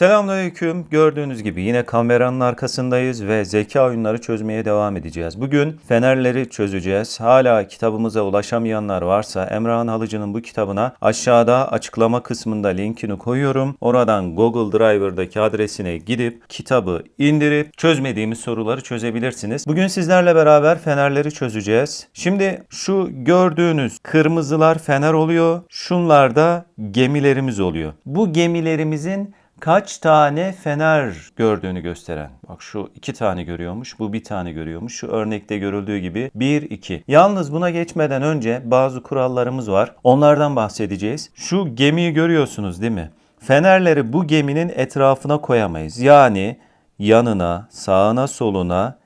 Selamünaleyküm. Gördüğünüz gibi yine kameranın arkasındayız ve zeka oyunları çözmeye devam edeceğiz. Bugün fenerleri çözeceğiz. Hala kitabımıza ulaşamayanlar varsa Emrah'ın Halıcı'nın bu kitabına aşağıda açıklama kısmında linkini koyuyorum. Oradan Google Driver'daki adresine gidip kitabı indirip çözmediğimiz soruları çözebilirsiniz. Bugün sizlerle beraber fenerleri çözeceğiz. Şimdi şu gördüğünüz kırmızılar fener oluyor. Şunlar da gemilerimiz oluyor. Bu gemilerimizin kaç tane fener gördüğünü gösteren. Bak şu iki tane görüyormuş, bu bir tane görüyormuş. Şu örnekte görüldüğü gibi 1, 2. Yalnız buna geçmeden önce bazı kurallarımız var. Onlardan bahsedeceğiz. Şu gemiyi görüyorsunuz değil mi? Fenerleri bu geminin etrafına koyamayız. Yani yanına, sağına, soluna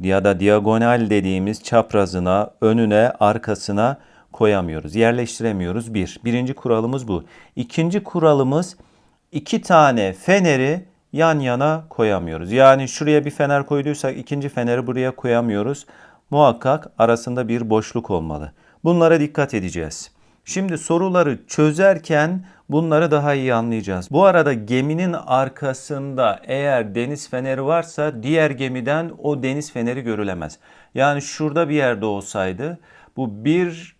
ya da diagonal dediğimiz çaprazına, önüne, arkasına koyamıyoruz. Yerleştiremiyoruz. Bir. Birinci kuralımız bu. İkinci kuralımız iki tane feneri yan yana koyamıyoruz. Yani şuraya bir fener koyduysak ikinci feneri buraya koyamıyoruz. Muhakkak arasında bir boşluk olmalı. Bunlara dikkat edeceğiz. Şimdi soruları çözerken bunları daha iyi anlayacağız. Bu arada geminin arkasında eğer deniz feneri varsa diğer gemiden o deniz feneri görülemez. Yani şurada bir yerde olsaydı bu bir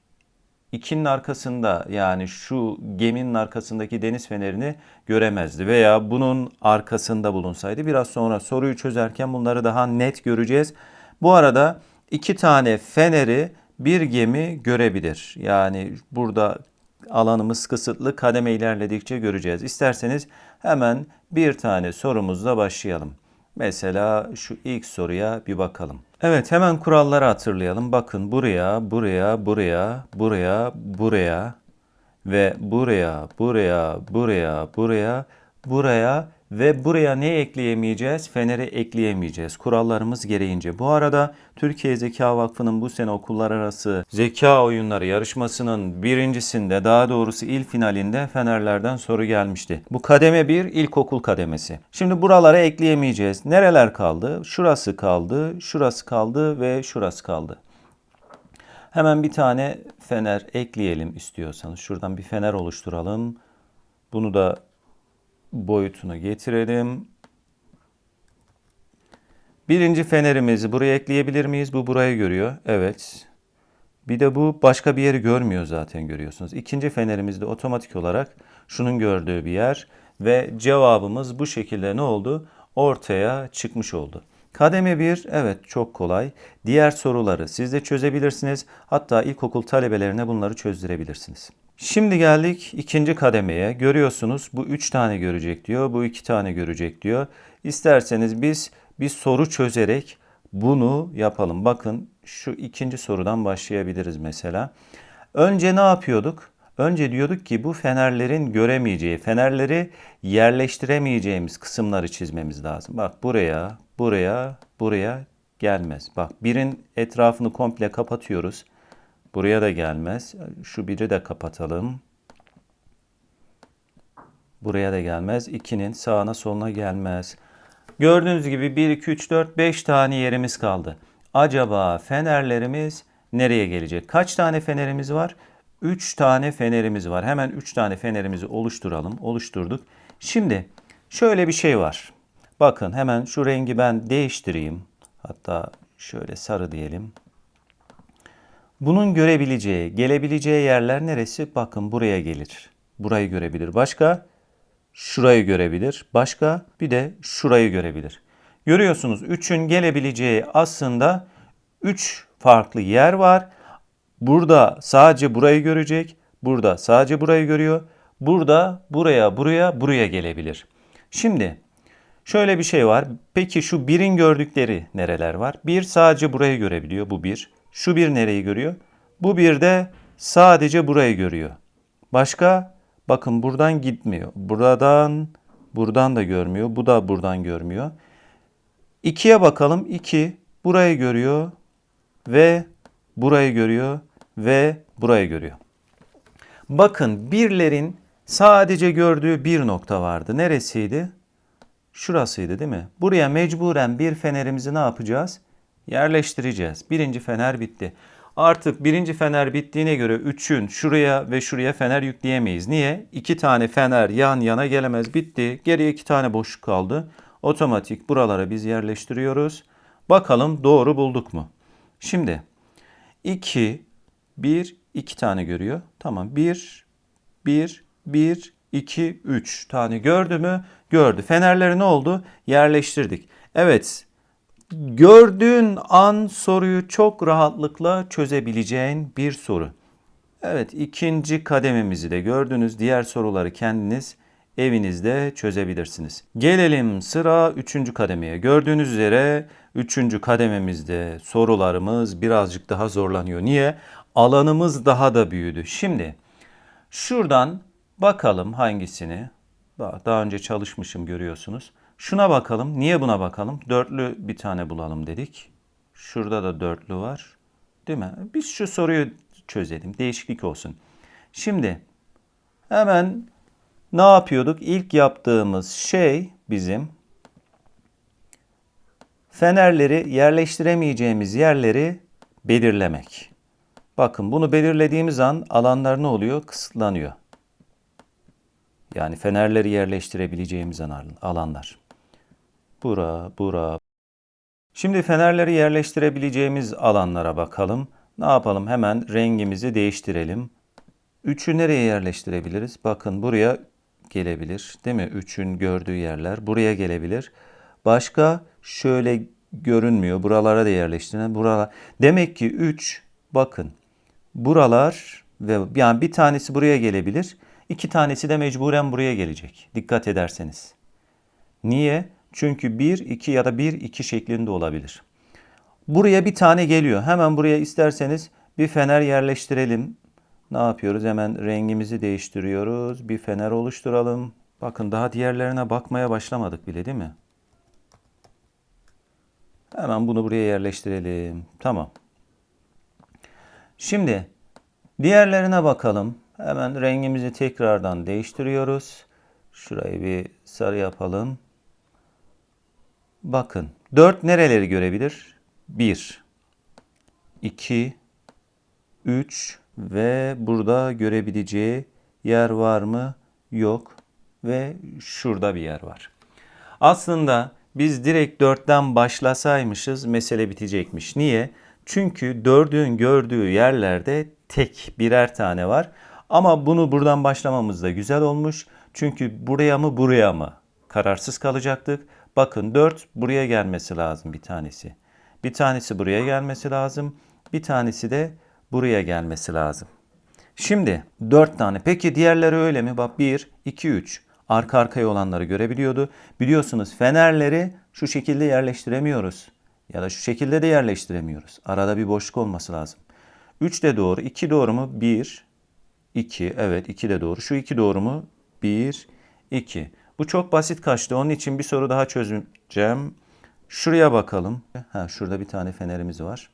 2'nin arkasında yani şu geminin arkasındaki deniz fenerini göremezdi veya bunun arkasında bulunsaydı biraz sonra soruyu çözerken bunları daha net göreceğiz. Bu arada iki tane feneri bir gemi görebilir. Yani burada alanımız kısıtlı kademe ilerledikçe göreceğiz. İsterseniz hemen bir tane sorumuzla başlayalım. Mesela şu ilk soruya bir bakalım. Evet hemen kuralları hatırlayalım. Bakın buraya, buraya, buraya, buraya, buraya ve buraya, buraya, buraya, buraya, buraya ve buraya ne ekleyemeyeceğiz? Feneri ekleyemeyeceğiz. Kurallarımız gereğince. Bu arada Türkiye Zeka Vakfı'nın bu sene okullar arası zeka oyunları yarışmasının birincisinde daha doğrusu il finalinde Fenerlerden soru gelmişti. Bu kademe bir ilkokul kademesi. Şimdi buralara ekleyemeyeceğiz. Nereler kaldı? Şurası kaldı, şurası kaldı ve şurası kaldı. Hemen bir tane fener ekleyelim istiyorsanız. Şuradan bir fener oluşturalım. Bunu da boyutunu getirelim. Birinci fenerimizi buraya ekleyebilir miyiz? Bu burayı görüyor. Evet. Bir de bu başka bir yeri görmüyor zaten görüyorsunuz. İkinci fenerimiz de otomatik olarak şunun gördüğü bir yer. Ve cevabımız bu şekilde ne oldu? Ortaya çıkmış oldu. Kademe 1 evet çok kolay. Diğer soruları siz de çözebilirsiniz. Hatta ilkokul talebelerine bunları çözdürebilirsiniz. Şimdi geldik ikinci kademeye. Görüyorsunuz bu üç tane görecek diyor. Bu iki tane görecek diyor. İsterseniz biz bir soru çözerek bunu yapalım. Bakın şu ikinci sorudan başlayabiliriz mesela. Önce ne yapıyorduk? Önce diyorduk ki bu fenerlerin göremeyeceği, fenerleri yerleştiremeyeceğimiz kısımları çizmemiz lazım. Bak buraya, buraya, buraya gelmez. Bak birin etrafını komple kapatıyoruz. Buraya da gelmez. Şu biri de kapatalım. Buraya da gelmez. 2'nin sağına soluna gelmez. Gördüğünüz gibi 1, 2, 3, 4, 5 tane yerimiz kaldı. Acaba fenerlerimiz nereye gelecek? Kaç tane fenerimiz var? 3 tane fenerimiz var. Hemen 3 tane fenerimizi oluşturalım. Oluşturduk. Şimdi şöyle bir şey var. Bakın hemen şu rengi ben değiştireyim. Hatta şöyle sarı diyelim. Bunun görebileceği, gelebileceği yerler neresi? Bakın buraya gelir. Burayı görebilir. Başka? Şurayı görebilir. Başka? Bir de şurayı görebilir. Görüyorsunuz 3'ün gelebileceği aslında 3 farklı yer var. Burada sadece burayı görecek. Burada sadece burayı görüyor. Burada buraya, buraya, buraya gelebilir. Şimdi şöyle bir şey var. Peki şu birin gördükleri nereler var? Bir sadece burayı görebiliyor. Bu bir. Şu bir nereyi görüyor? Bu bir de sadece burayı görüyor. Başka? Bakın buradan gitmiyor. Buradan, buradan da görmüyor. Bu da buradan görmüyor. İkiye bakalım. İki burayı görüyor ve burayı görüyor ve burayı görüyor. Bakın birlerin sadece gördüğü bir nokta vardı. Neresiydi? Şurasıydı değil mi? Buraya mecburen bir fenerimizi ne yapacağız? Yerleştireceğiz. Birinci fener bitti. Artık birinci fener bittiğine göre 3'ün şuraya ve şuraya fener yükleyemeyiz. Niye? İki tane fener yan yana gelemez. Bitti. Geriye iki tane boşluk kaldı. Otomatik buralara biz yerleştiriyoruz. Bakalım doğru bulduk mu? Şimdi 2, 1, 2 tane görüyor. Tamam 1, 1, 1, 2, 3 tane gördü mü? Gördü. Fenerleri ne oldu? Yerleştirdik. Evet gördüğün an soruyu çok rahatlıkla çözebileceğin bir soru. Evet ikinci kadememizi de gördünüz. Diğer soruları kendiniz evinizde çözebilirsiniz. Gelelim sıra üçüncü kademeye. Gördüğünüz üzere üçüncü kadememizde sorularımız birazcık daha zorlanıyor. Niye? Alanımız daha da büyüdü. Şimdi şuradan bakalım hangisini. Daha, önce çalışmışım görüyorsunuz. Şuna bakalım. Niye buna bakalım? Dörtlü bir tane bulalım dedik. Şurada da dörtlü var. Değil mi? Biz şu soruyu çözelim. Değişiklik olsun. Şimdi hemen ne yapıyorduk? İlk yaptığımız şey bizim fenerleri yerleştiremeyeceğimiz yerleri belirlemek. Bakın bunu belirlediğimiz an alanlar ne oluyor? Kısıtlanıyor. Yani fenerleri yerleştirebileceğimiz alanlar. Bura, bura. Şimdi fenerleri yerleştirebileceğimiz alanlara bakalım. Ne yapalım? Hemen rengimizi değiştirelim. Üçü nereye yerleştirebiliriz? Bakın buraya gelebilir. Değil mi? Üçün gördüğü yerler buraya gelebilir. Başka şöyle görünmüyor. Buralara da yerleştiren buralar. Demek ki 3 bakın. Buralar ve yani bir tanesi buraya gelebilir. iki tanesi de mecburen buraya gelecek. Dikkat ederseniz. Niye? Çünkü 1, 2 ya da 1, 2 şeklinde olabilir. Buraya bir tane geliyor. Hemen buraya isterseniz bir fener yerleştirelim. Ne yapıyoruz? Hemen rengimizi değiştiriyoruz. Bir fener oluşturalım. Bakın daha diğerlerine bakmaya başlamadık bile değil mi? Hemen bunu buraya yerleştirelim. Tamam. Şimdi diğerlerine bakalım. Hemen rengimizi tekrardan değiştiriyoruz. Şurayı bir sarı yapalım. Bakın 4 nereleri görebilir? 1, 2, 3 ve burada görebileceği yer var mı? Yok ve şurada bir yer var. Aslında biz direkt 4'ten başlasaymışız mesele bitecekmiş. Niye? Çünkü 4'ün gördüğü yerlerde tek birer tane var. Ama bunu buradan başlamamız da güzel olmuş. Çünkü buraya mı buraya mı kararsız kalacaktık. Bakın 4 buraya gelmesi lazım bir tanesi. Bir tanesi buraya gelmesi lazım. Bir tanesi de buraya gelmesi lazım. Şimdi 4 tane. Peki diğerleri öyle mi? Bak 1, 2, 3. Arka arkaya olanları görebiliyordu. Biliyorsunuz fenerleri şu şekilde yerleştiremiyoruz. Ya da şu şekilde de yerleştiremiyoruz. Arada bir boşluk olması lazım. 3 de doğru. 2 doğru mu? 1, 2. Evet 2 de doğru. Şu 2 doğru mu? 1, 2. Bu çok basit kaçtı. Onun için bir soru daha çözeceğim. Şuraya bakalım. Ha, şurada bir tane fenerimiz var.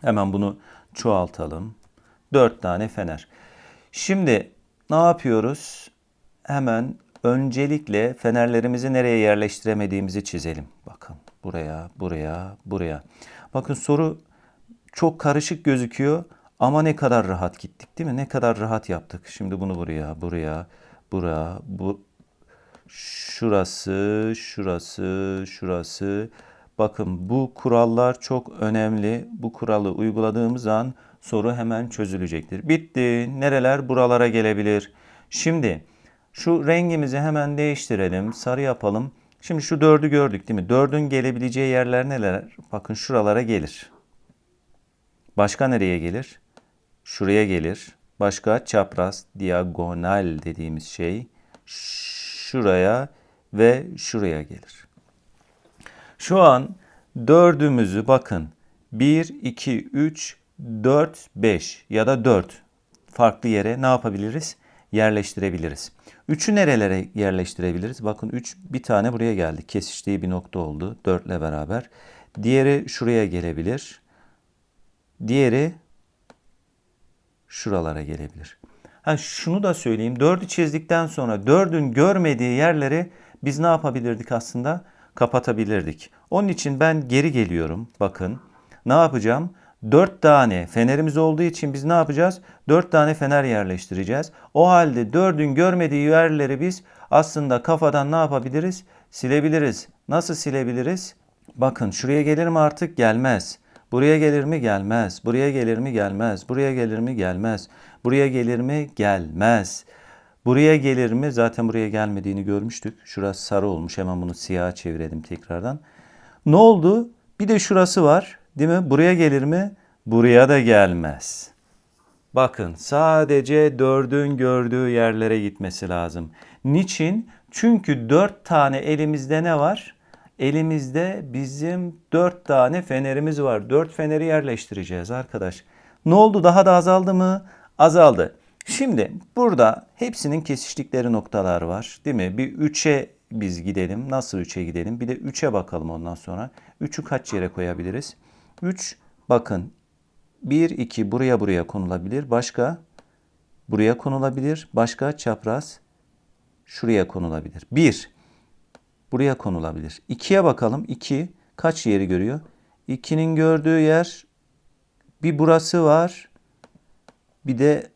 Hemen bunu çoğaltalım. Dört tane fener. Şimdi ne yapıyoruz? Hemen öncelikle fenerlerimizi nereye yerleştiremediğimizi çizelim. Bakın buraya, buraya, buraya. Bakın soru çok karışık gözüküyor ama ne kadar rahat gittik değil mi? Ne kadar rahat yaptık. Şimdi bunu buraya, buraya, buraya, bu, şurası, şurası, şurası. Bakın bu kurallar çok önemli. Bu kuralı uyguladığımız an soru hemen çözülecektir. Bitti. Nereler buralara gelebilir? Şimdi şu rengimizi hemen değiştirelim. Sarı yapalım. Şimdi şu dördü gördük değil mi? Dördün gelebileceği yerler neler? Bakın şuralara gelir. Başka nereye gelir? Şuraya gelir. Başka çapraz, diagonal dediğimiz şey şuraya ve şuraya gelir. Şu an dördümüzü bakın 1, 2, 3, 4, 5 ya da 4 farklı yere ne yapabiliriz? Yerleştirebiliriz. 3'ü nerelere yerleştirebiliriz? Bakın 3 bir tane buraya geldi. Kesiştiği bir nokta oldu 4 ile beraber. Diğeri şuraya gelebilir. Diğeri şuralara gelebilir. Ha şunu da söyleyeyim. 4'ü çizdikten sonra 4'ün görmediği yerleri biz ne yapabilirdik aslında? Kapatabilirdik. Onun için ben geri geliyorum. Bakın ne yapacağım? 4 tane fenerimiz olduğu için biz ne yapacağız? 4 tane fener yerleştireceğiz. O halde 4'ün görmediği yerleri biz aslında kafadan ne yapabiliriz? Silebiliriz. Nasıl silebiliriz? Bakın şuraya gelir mi artık? Gelmez. Buraya gelir mi? Gelmez. Buraya gelir mi? Gelmez. Buraya gelir mi? Gelmez. Buraya gelir mi? Gelmez. Buraya gelir mi? Zaten buraya gelmediğini görmüştük. Şurası sarı olmuş. Hemen bunu siyaha çevirelim tekrardan. Ne oldu? Bir de şurası var. Değil mi? Buraya gelir mi? Buraya da gelmez. Bakın sadece dördün gördüğü yerlere gitmesi lazım. Niçin? Çünkü dört tane elimizde ne var? Elimizde bizim dört tane fenerimiz var. Dört feneri yerleştireceğiz arkadaş. Ne oldu? Daha da azaldı mı? Azaldı. Şimdi burada hepsinin kesiştikleri noktalar var. Değil mi? Bir 3'e biz gidelim. Nasıl 3'e gidelim? Bir de 3'e bakalım ondan sonra. 3'ü kaç yere koyabiliriz? 3 bakın 1 2 buraya buraya konulabilir. Başka buraya konulabilir. Başka çapraz şuraya konulabilir. 1 buraya konulabilir. 2'ye bakalım. 2 kaç yeri görüyor? 2'nin gördüğü yer bir burası var. Bir de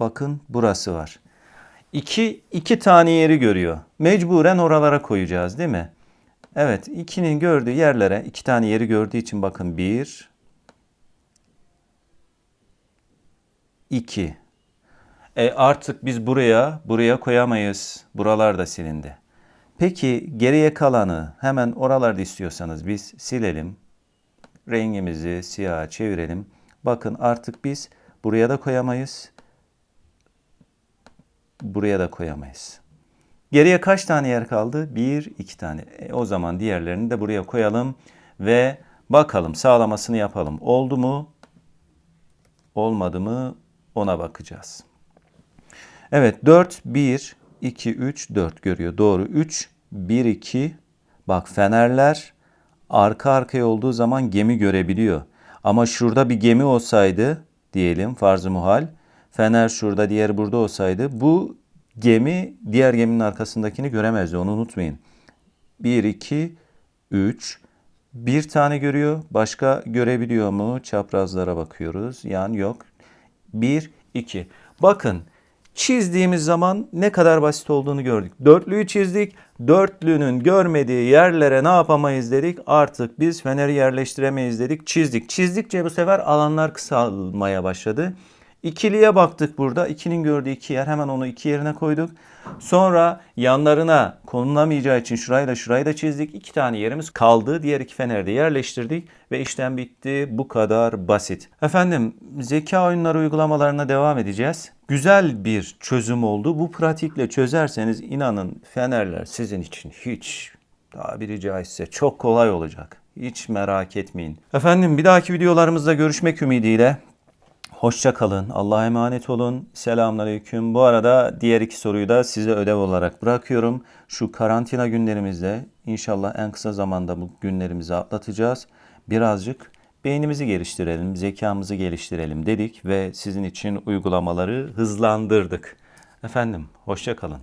bakın burası var. 2 iki tane yeri görüyor. Mecburen oralara koyacağız değil mi? Evet, 2'nin gördüğü yerlere iki tane yeri gördüğü için bakın 1 2 e artık biz buraya buraya koyamayız. Buralar da silindi. Peki geriye kalanı hemen oralarda istiyorsanız biz silelim. Rengimizi siyaha çevirelim. Bakın artık biz buraya da koyamayız. Buraya da koyamayız. Geriye kaç tane yer kaldı? Bir, iki tane. E, o zaman diğerlerini de buraya koyalım ve bakalım sağlamasını yapalım. Oldu mu? Olmadı mı? Ona bakacağız. Evet 4, 1, 2, 3, 4 görüyor. Doğru. 3, 1, 2. Bak fenerler arka arkaya olduğu zaman gemi görebiliyor. Ama şurada bir gemi olsaydı diyelim farz-ı muhal. Fener şurada diğer burada olsaydı bu gemi diğer geminin arkasındakini göremezdi. Onu unutmayın. 1, 2, 3. Bir tane görüyor. Başka görebiliyor mu? Çaprazlara bakıyoruz. Yani yok. 1, 2. Bakın çizdiğimiz zaman ne kadar basit olduğunu gördük. Dörtlüyü çizdik. Dörtlünün görmediği yerlere ne yapamayız dedik. Artık biz feneri yerleştiremeyiz dedik. Çizdik. Çizdikçe bu sefer alanlar kısalmaya başladı. İkiliye baktık burada. İkinin gördüğü iki yer. Hemen onu iki yerine koyduk. Sonra yanlarına konulamayacağı için şurayla şurayı da çizdik. İki tane yerimiz kaldı. Diğer iki feneri de yerleştirdik ve işlem bitti. Bu kadar basit. Efendim zeka oyunları uygulamalarına devam edeceğiz. Güzel bir çözüm oldu. Bu pratikle çözerseniz inanın fenerler sizin için hiç tabiri caizse çok kolay olacak. Hiç merak etmeyin. Efendim bir dahaki videolarımızda görüşmek ümidiyle. Hoşça kalın. Allah'a emanet olun. Selamünaleyküm. Bu arada diğer iki soruyu da size ödev olarak bırakıyorum. Şu karantina günlerimizde inşallah en kısa zamanda bu günlerimizi atlatacağız. Birazcık beynimizi geliştirelim, zekamızı geliştirelim dedik ve sizin için uygulamaları hızlandırdık. Efendim, hoşça kalın.